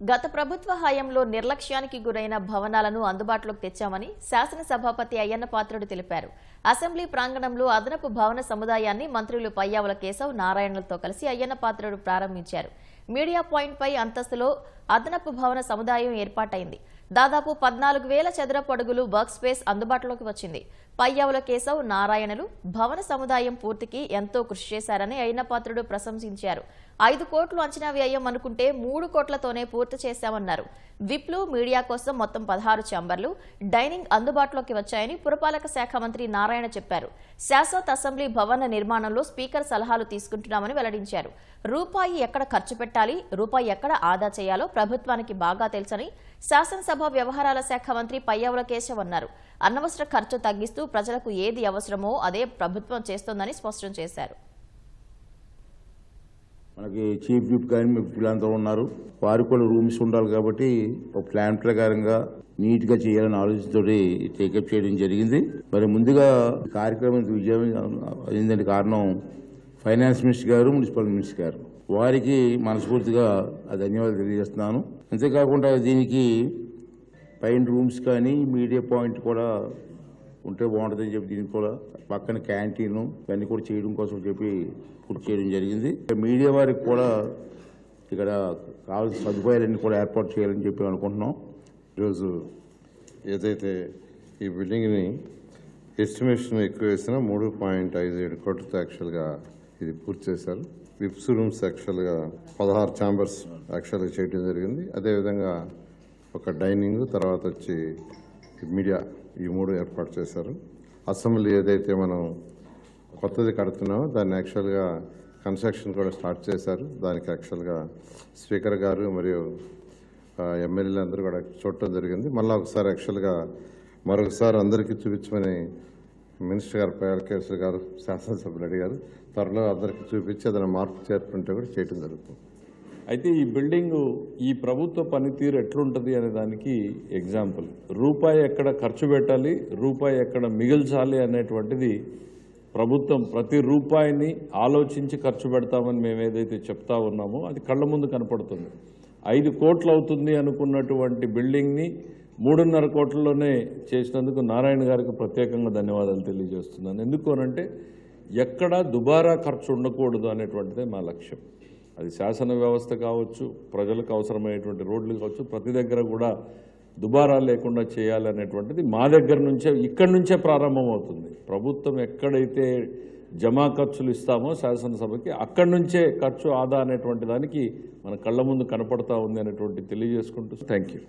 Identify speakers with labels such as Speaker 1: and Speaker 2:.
Speaker 1: గత ప్రభుత్వ హయాంలో నిర్లక్ష్యానికి గురైన భవనాలను అందుబాటులోకి తెచ్చామని శాసనసభాపతి అయ్యన్న పాత్రుడు తెలిపారు. అసెంబ్లీ ప్రాంగణంలో అదనపు భవన సముదాయాన్ని మంత్రులు పయ్యావుల కేశవ్ నారాయణలతో కలిసి అయ్యన్న పాత్రుడు ప్రారంభించారు. మీడియా పాయింట్పై అంతస్తులో అదనపు భవన సముదాయం ఏర్పాటైంది. దాదాపు పద్నాలుగు వేల చదరపు అడుగులు వర్క్ స్పేస్ అందుబాటులోకి వచ్చింది. పయ్యావుల కేశవ్ నారాయణలు భవన సముదాయం పూర్తికి ఎంతో కృషి చేశారని అయినపాత్రుడు ప్రశంసించారు. ఐదు కోట్లు అంచనా వ్యయం అనుకుంటే మూడు కోట్లతోనే పూర్తి చేశామన్నారు. విప్లు మీడియా కోసం మొత్తం పదహారు ఛాంబర్లు డైనింగ్ అందుబాటులోకి వచ్చాయని పురపాలక శాఖ మంత్రి నారాయణ చెప్పారు. శాశ్వత అసెంబ్లీ భవన నిర్మాణంలో స్పీకర్ సలహాలు తీసుకుంటున్నామని వెల్లడించారు. రూపాయి ఎక్కడ ఖర్చు పెట్టాలి? రూపాయి ఎక్కడ ఆదా చేయాలో ప్రభుత్వానికి బాగా తెలుసని శాసనసభ వ్యవహారాల శాఖ మంత్రి పయ్యావుల కేశవ్ అన్నారు. అనవసర ఖర్చు తగ్గిస్తూ ప్రజలకు ఏది అవసరమో అదే ప్రభుత్వం చేస్తోందని స్పష్టం చేశారు.
Speaker 2: మనకి చీఫ్ విప్ కానీ వీళ్ళంతా ఉన్నారు. వారికి కూడా రూమ్స్ ఉండాలి కాబట్టి ఒక ప్లాన్ ప్రకారంగా నీట్గా చేయాలని ఆలోచనతో టేకప్ చేయడం జరిగింది. మరి ముందుగా కార్యక్రమం విజయం అయిందంటే కారణం ఫైనాన్స్ మినిస్టర్ గారు మున్సిపల్ మినిస్టర్ గారు. వారికి మనస్ఫూర్తిగా ధన్యవాదాలు తెలియజేస్తున్నాను. అంతేకాకుండా దీనికి పైన రూమ్స్ కానీ మీడియా పాయింట్ కూడా ఉంటే బాగుంటుందని చెప్పి దీనికి కూడా పక్కన క్యాంటీన్ ఇవన్నీ కూడా చేయడం కోసం చెప్పి పూర్తి చేయడం జరిగింది. మీడియా వారికి కూడా ఇక్కడ కావాల్సిన సదుపాయాలన్నీ కూడా ఏర్పాటు చేయాలని చెప్పి అనుకుంటున్నాం.
Speaker 3: ఈరోజు ఏదైతే ఈ బిల్డింగ్ని ఎస్టిమేషన్ ఎక్కువ వేసినా మూడు పాయింట్ ఐదు ఏడు కోట్లతో యాక్చువల్గా ఇది పూర్తి చేశారు. విప్స్ రూమ్స్ యాక్చువల్గా పదహారు ఛాంబర్స్ యాక్చువల్గా చేయడం జరిగింది. అదేవిధంగా ఒక డైనింగ్ తర్వాత వచ్చి మీడియా ఈ మూడు ఏర్పాటు చేశారు. అసెంబ్లీ ఏదైతే మనం కొత్తది కడుతున్నామో దాన్ని యాక్చువల్గా కన్స్ట్రక్షన్ కూడా స్టార్ట్ చేశారు. దానికి యాక్చువల్గా స్పీకర్ గారు మరియు ఎమ్మెల్యేలు అందరూ కూడా చూడటం జరిగింది. మళ్ళీ ఒకసారి యాక్చువల్గా మరొకసారి అందరికీ చూపించమని మినిస్టర్ గారు పేరకేశ్వర గారు శాసనసభ్యులు అడిగారు. త్వరలో అందరికీ చూపించి ఏదైనా మార్పు చేర్పుంటే కూడా చేయడం జరుగుతుంది.
Speaker 4: అయితే ఈ బిల్డింగ్ ఈ ప్రభుత్వ పనితీరు ఎట్లుంటుంది అనే దానికి ఎగ్జాంపుల్. రూపాయి ఎక్కడ ఖర్చు పెట్టాలి రూపాయి ఎక్కడ మిగిల్చాలి అనేటువంటిది ప్రభుత్వం ప్రతి రూపాయిని ఆలోచించి ఖర్చు పెడతామని మేము ఏదైతే చెప్తా ఉన్నామో అది కళ్ళ ముందు కనపడుతుంది. ఐదు కోట్లు అవుతుంది అనుకున్నటువంటి బిల్డింగ్ని మూడున్నర కోట్లలోనే చేసినందుకు నారాయణ గారికి ప్రత్యేకంగా ధన్యవాదాలు తెలియజేస్తున్నాను. ఎందుకు అనంటే ఎక్కడా దుబారా ఖర్చు ఉండకూడదు అనేటువంటిదే మా లక్ష్యం. అది శాసన వ్యవస్థ కావచ్చు ప్రజలకు అవసరమైనటువంటి రోడ్లు కావచ్చు ప్రతి దగ్గర కూడా దుబారా లేకుండా చేయాలనేటువంటిది మా దగ్గర నుంచే ఇక్కడి నుంచే ప్రారంభమవుతుంది. ప్రభుత్వం ఎక్కడైతే జమా ఖర్చులు ఇస్తామో శాసనసభకి అక్కడి నుంచే ఖర్చు ఆదా అనేటువంటి దానికి మన కళ్ళ ముందు కనపడతా ఉంది అనేటువంటి తెలియజేసుకుంటూ థ్యాంక్ యూ